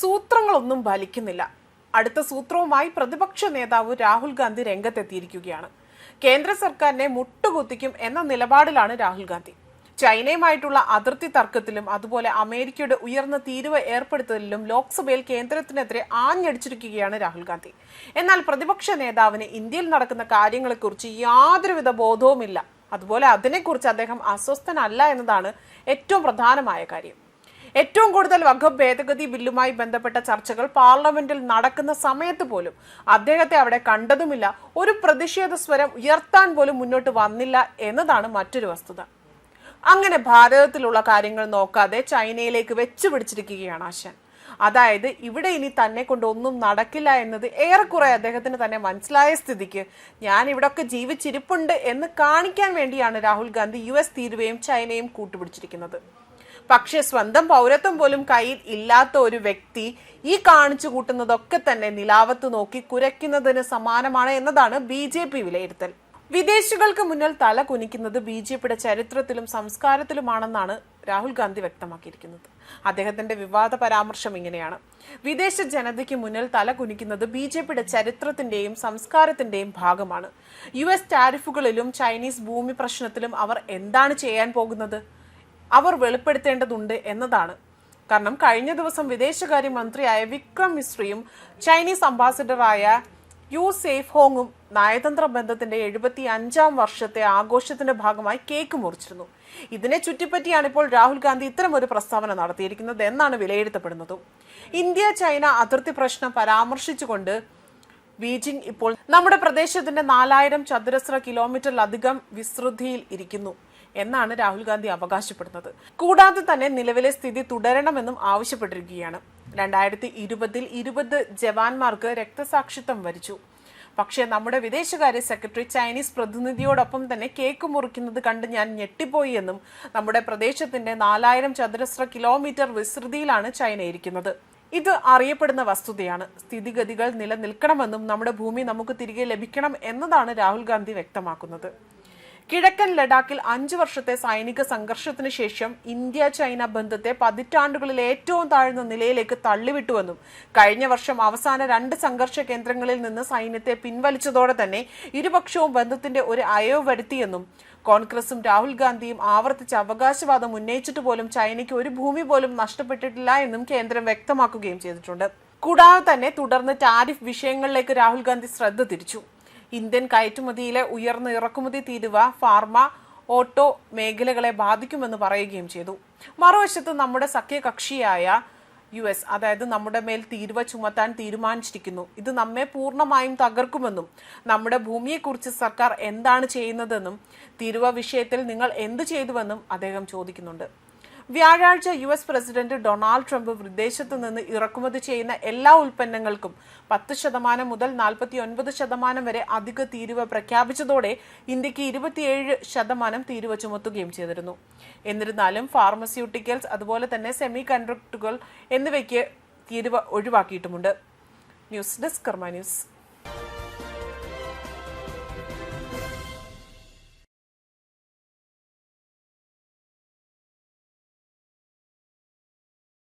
സൂത്രങ്ങളൊന്നും ഫലിക്കുന്നില്ല അടുത്ത സൂത്രവുമായി പ്രതിപക്ഷ നേതാവ് രാഹുൽ ഗാന്ധി രംഗത്തെത്തിയിരിക്കുകയാണ്. കേന്ദ്ര സർക്കാരിനെ മുട്ടുകുത്തിക്കും എന്ന നിലപാടിലാണ് രാഹുൽ ഗാന്ധി. ചൈനയുമായിട്ടുള്ള അതിർത്തി തർക്കത്തിലും അതുപോലെ അമേരിക്കയുടെ ഉയർന്ന തീരുവ ഏർപ്പെടുത്തലിലും ലോക്സഭയിൽ കേന്ദ്രത്തിനെതിരെ ആഞ്ഞടിച്ചിരിക്കുകയാണ് രാഹുൽ ഗാന്ധി. എന്നാൽ പ്രതിപക്ഷ നേതാവിന് ഇന്ത്യയിൽ നടക്കുന്ന കാര്യങ്ങളെക്കുറിച്ച് യാതൊരുവിധ ബോധവുമില്ല. അതുപോലെ അതിനെക്കുറിച്ച് അദ്ദേഹം അസ്വസ്ഥനല്ല എന്നതാണ് ഏറ്റവും പ്രധാനമായ കാര്യം. ഏറ്റവും കൂടുതൽ വഖഫ് ഭേദഗതി ബില്ലുമായി ബന്ധപ്പെട്ട ചർച്ചകൾ പാർലമെന്റിൽ നടക്കുന്ന സമയത്ത് പോലും അദ്ദേഹത്തെ അവിടെ കണ്ടതുമില്ല. ഒരു പ്രതിഷേധ സ്വരം ഉയർത്താൻ പോലും മുന്നോട്ട് വന്നില്ല എന്നതാണ് മറ്റൊരു വസ്തുത. അങ്ങനെ ഭാരതത്തിലുള്ള കാര്യങ്ങൾ നോക്കാതെ ചൈനയിലേക്ക് വെച്ചു പിടിച്ചിരിക്കുകയാണ് ആശാൻ. അതായത് ഇവിടെ ഇനി തന്നെ കൊണ്ട് ഒന്നും നടക്കില്ല എന്നത് ഏറെക്കുറെ അദ്ദേഹത്തിന് തന്നെ മനസ്സിലായ സ്ഥിതിക്ക്. ഞാൻ ഇവിടൊക്കെ ജീവിച്ചിരിപ്പുണ്ട് എന്ന് കാണിക്കാൻ വേണ്ടിയാണ് രാഹുൽ ഗാന്ധി യു എസ് തീരുവയും ചൈനയും കൂട്ടുപിടിച്ചിരിക്കുന്നത്. പക്ഷേ സ്വന്തം പൗരത്വം പോലും കയ്യിൽ ഇല്ലാത്ത ഒരു വ്യക്തി ഈ കാണിച്ചു കൂട്ടുന്നതൊക്കെ തന്നെ നിലാവത്ത് നോക്കി കുരയ്ക്കുന്നതിന് സമാനമാണ് എന്നതാണ് ബി ജെ പി വിലയിരുത്തൽ. വിദേശികൾക്ക് മുന്നിൽ തല കുനിക്കുന്നത് ബി ജെ പിയുടെ ചരിത്രത്തിലും സംസ്കാരത്തിലുമാണെന്നാണ് രാഹുൽ ഗാന്ധി വ്യക്തമാക്കിയിരിക്കുന്നത്. അദ്ദേഹത്തിന്റെ വിവാദ പരാമർശം ഇങ്ങനെയാണ്. വിദേശ ജനതയ്ക്ക് മുന്നിൽ തല കുനിക്കുന്നത് ബി ജെ പിയുടെ ചരിത്രത്തിന്റെയും സംസ്കാരത്തിന്റെയും ഭാഗമാണ്. യു എസ് ടാരിഫുകളിലും ചൈനീസ് ഭൂമി പ്രശ്നത്തിലും അവർ എന്താണ് ചെയ്യാൻ പോകുന്നത്? അവർ വെളിപ്പെടുത്തേണ്ടതുണ്ട് എന്നതാണ്. കാരണം കഴിഞ്ഞ ദിവസം വിദേശകാര്യമന്ത്രിയായ വിക്രം മിശ്രയും ചൈനീസ് അംബാസിഡറായ യു സേഫ് ഹോങ്ങും നയതന്ത്ര ബന്ധത്തിന്റെ എഴുപത്തി അഞ്ചാം വർഷത്തെ ആഘോഷത്തിന്റെ ഭാഗമായി കേക്ക് മുറിച്ചിരുന്നു. ഇതിനെ ചുറ്റിപ്പറ്റിയാണ് ഇപ്പോൾ രാഹുൽ ഗാന്ധി ഇത്തരം ഒരു പ്രസ്താവന നടത്തിയിരിക്കുന്നത് എന്നാണ് വിലയിരുത്തപ്പെടുന്നത്. ഇന്ത്യ ചൈന അതിർത്തി പ്രശ്നം പരാമർശിച്ചുകൊണ്ട് ബീജിംഗ് ഇപ്പോൾ നമ്മുടെ പ്രദേശത്തിന്റെ നാലായിരം ചതുരശ്ര കിലോമീറ്ററിലധികം വിസ്തൃതിയിൽ ഇരിക്കുന്നു എന്നാണ് രാഹുൽ ഗാന്ധി അവകാശപ്പെടുന്നത്. കൂടാതെ തന്നെ നിലവിലെ സ്ഥിതി തുടരണമെന്നും ആവശ്യപ്പെട്ടിരിക്കുകയാണ്. രണ്ടായിരത്തി ഇരുപതിൽ ഇരുപത് ജവാന്മാർക്ക് രക്തസാക്ഷിത്വം വരിച്ചു. പക്ഷേ നമ്മുടെ വിദേശകാര്യ സെക്രട്ടറി ചൈനീസ് പ്രതിനിധിയോടൊപ്പം തന്നെ കേക്ക് മുറിക്കുന്നത് കണ്ട് ഞാൻ ഞെട്ടിപ്പോയി എന്നും നമ്മുടെ പ്രദേശത്തിന്റെ നാലായിരം ചതുരശ്ര കിലോമീറ്റർ വിസ്തൃതിയിലാണ് ചൈന ഇരിക്കുന്നത് ഇത് അറിയപ്പെടുന്ന വസ്തുതയാണ്. സ്ഥിതിഗതികൾ നിലനിൽക്കണമെന്നും നമ്മുടെ ഭൂമി നമുക്ക് തിരികെ ലഭിക്കണം എന്നതാണ് രാഹുൽ ഗാന്ധി വ്യക്തമാക്കുന്നത്. കിഴക്കൻ ലഡാക്കിൽ അഞ്ചു വർഷത്തെ സൈനിക സംഘർഷത്തിന് ശേഷം ഇന്ത്യ ചൈന ബന്ധത്തെ പതിറ്റാണ്ടുകളിൽ ഏറ്റവും താഴ്ന്ന നിലയിലേക്ക് തള്ളിവിട്ടുവെന്നും കഴിഞ്ഞ വർഷം അവസാന രണ്ട് സംഘർഷ കേന്ദ്രങ്ങളിൽ നിന്ന് സൈന്യത്തെ പിൻവലിച്ചതോടെ തന്നെ ഇരുപക്ഷവും ബന്ധത്തിന്റെ ഒരു അയവ് വരുത്തിയെന്നും കോൺഗ്രസും രാഹുൽ ഗാന്ധിയും ആവർത്തിച്ച അവകാശവാദം ഉന്നയിച്ചിട്ട് പോലും ചൈനയ്ക്ക് ഒരു ഭൂമി പോലും നഷ്ടപ്പെട്ടിട്ടില്ല എന്നും കേന്ദ്രം വ്യക്തമാക്കുകയും ചെയ്തിട്ടുണ്ട്. കൂടാതെ തന്നെ തുടർന്ന് ടാരിഫ് വിഷയങ്ങളിലേക്ക് രാഹുൽ ഗാന്ധി ശ്രദ്ധ തിരിച്ചു. ഇന്ത്യൻ കയറ്റുമതിയിലെ ഉയർന്ന ഇറക്കുമതി തീരുവ ഫാർമ ഓട്ടോ മേഖലകളെ ബാധിക്കുമെന്ന് പറയുകയും ചെയ്തു. മറുവശത്ത് നമ്മുടെ സഖ്യകക്ഷിയായ യു എസ് അതായത് നമ്മുടെ മേൽ തീരുവ ചുമത്താൻ തീരുമാനിച്ചിരിക്കുന്നു. ഇത് നമ്മെ പൂർണമായും തകർക്കുമെന്നും നമ്മുടെ ഭൂമിയെക്കുറിച്ച് സർക്കാർ എന്താണ് ചെയ്യുന്നതെന്നും തീരുവ വിഷയത്തിൽ നിങ്ങൾ എന്ത് ചെയ്തുവെന്നും അദ്ദേഹം ചോദിക്കുന്നുണ്ട്. വ്യാഴാഴ്ച U S president Donald Trump വിദേശത്ത് നിന്ന് ഇറക്കുമതി ചെയ്യുന്ന എല്ലാ ഉൽപ്പന്നങ്ങൾക്കും പത്ത് ശതമാനം മുതൽ നാൽപ്പത്തി ഒൻപത് ശതമാനം വരെ അധിക തീരുവ പ്രഖ്യാപിച്ചതോടെ ഇന്ത്യയ്ക്ക് ഇരുപത്തിയേഴ് ശതമാനം തീരുവ ചുമത്തുകയും ചെയ്തിരുന്നു. എന്നിരുന്നാലും ഫാർമസ്യൂട്ടിക്കൽസ് അതുപോലെ തന്നെ സെമി കണ്ടക്ടറുകൾ എന്നിവയ്ക്ക് തീരുവ ഒഴിവാക്കിയിട്ടുമുണ്ട്. News desk Karma news.